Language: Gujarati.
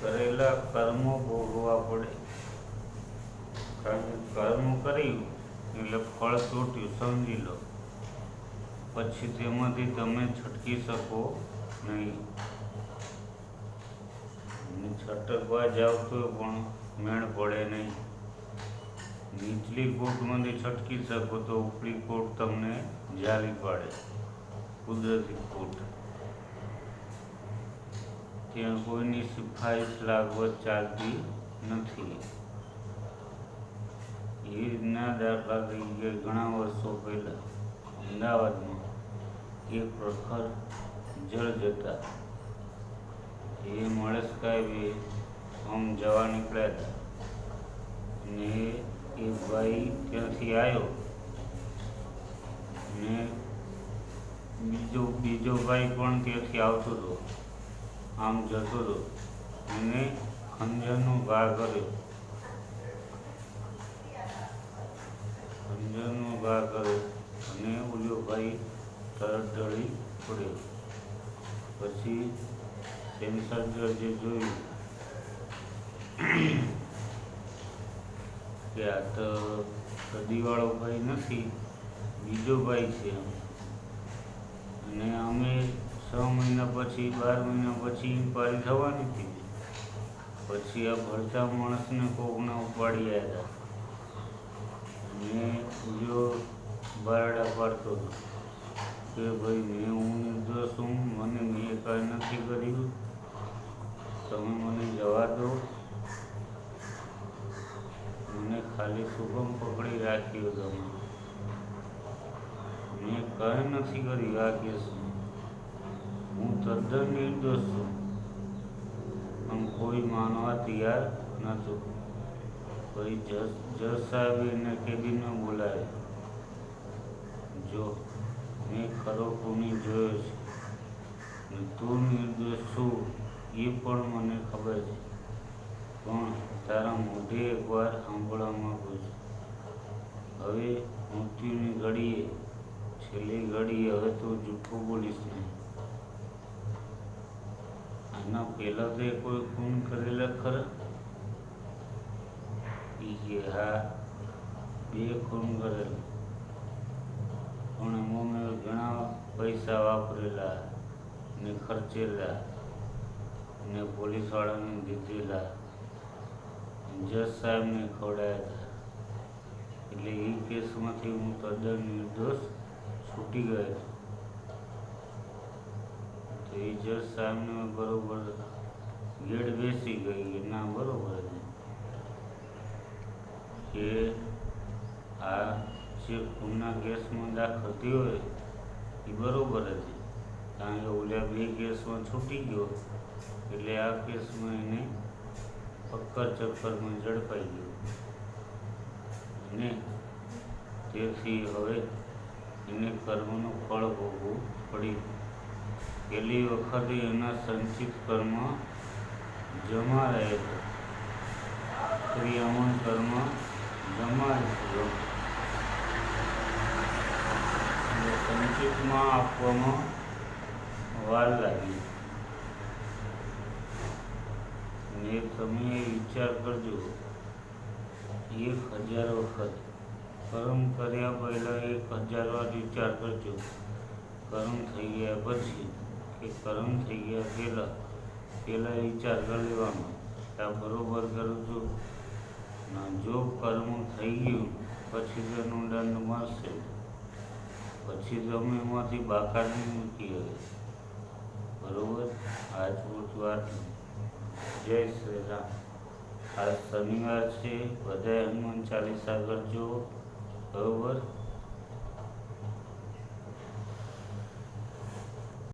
કરેલા કર્મો ભોગવા પડે. કારણ કે કર્મ કર્યું એટલે ફળ તૂટ્યું, સમજી લો. પછી તેમાંથી તમે છટકી શકો નહીં. છટકવા જાવ તો પણ મેળ પડે નહીં. નીચલી કોટમાંથી છટકી શકો તો ઉપલી કોટ તમને જાળી પાડે. કુદરતી કોટ. ત્યાં કોઈની સિફારિશ લાગવત ચાલતી નથી. એ રીતના દાખલા તરીકે ઘણા વર્ષો પહેલાં અમદાવાદમાં એક પ્રખર જળ જતા. એ મળસ્કાએ આમ જવા નીકળ્યા હતા. ને એ ભાઈ ત્યાંથી આવ્યો. ને બીજો બીજો ભાઈ પણ ત્યાંથી આવતો હતો. આમ જતો હતો એને ખંજરનો ઘા કર્યો. ખંજરનો ઘા કર્યો અને ઓલો ભાઈ તરત ઢળી પડ્યો. પછી સેન્સર જે જોયું કે આ તો સદીવાળો ભાઈ નથી, બીજો ભાઈ છે અને અમે છ મહિના પછી, બાર મહિના પછી ઇન્કવાયરી થવાની હતી. પછી આ ભરતા માણસને કોકના ઉપાડી આવ્યા હતા મેં જો બારડા પાડતો હતો. કે ભાઈ મેં હું નિર્દોષ હું, મને મેં કાંઈ નથી કર્યું. તમે મને જવા દો. મને ખાલી શુભમ પકડી રાખ્યો તમે. મેં કાંઈ નથી કર્યું આ કેસમાં. તદ્દન નિર્દોષ છું. આમ કોઈ માનવા તૈયાર નહોતું. પછી જજ જજ સાહેબ એને કેબિનમાં બોલાવે જો, મેં ખરો ખૂની જોયો છે? ને તું નિર્દોષ છું, એ પણ મને ખબર છે. પણ તારા મોઢે એકવાર સાંભળવા માંગુ છું. હવે મૃત્યુની ઘડીએ, છેલ્લી ઘડીએ હવે તું જૂઠું બોલીશ નહીં. આના પહેલાં તો કોઈ ખૂન કરેલા ખરા? એ કે હા, બે ખૂન કરેલા. પણ એમાં મેં ઘણા પૈસા વાપરેલા ને ખર્ચેલા ને પોલીસવાળાને દીધેલા. જજ સાહેબને ખવડાવ્યા હતા એટલે એ કેસમાંથી હું તદ્દન નિર્દોષ છૂટી ગયો તો એ જજ સાહેબને બરોબર ગેડ બેસી ગઈ ના બરોબર છે કે આ જે ખૂનના કેસમાં દાખલ થયો એ બરોબર હતી કારણ કે ઓલા બે કેસમાં છૂટી ગયો એટલે આ કેસમાં એને પક્કર ચક્કરમાં ઝડપાઈ ગયો. અને તેથી હવે એને કર્મનું ફળ ભોગવું પડ્યું પહેલી વખતે એના સંચિત કર્મ જમા રહેલો ક્રિયામણ કર્મ જમા સંચિતમાં આપવામાં વાર લાગી. ને તમે વિચાર કરજો, એક હજાર વખત. કર્મ કર્યા પહેલાં એક હજાર વાર વિચાર કરજો. કર્મ થઈ ગયા પછી કે કર્મ થઈ ગયા પહેલાં પહેલાં વિચાર કરી લેવાનો. કે આ બરોબર કરું છું. ના, જો કર્મ થઈ ગયું, પછી તેનું દંડ મળશે. પછી તમે એમાંથી બાકાત મૂકી હવે. બરોબર? આજ પૂરતું આટલું જય શ્રી રામ. આજ શનિવાર છે. બધાય હનુમાન ચાલીસા કરજો. બરોબર?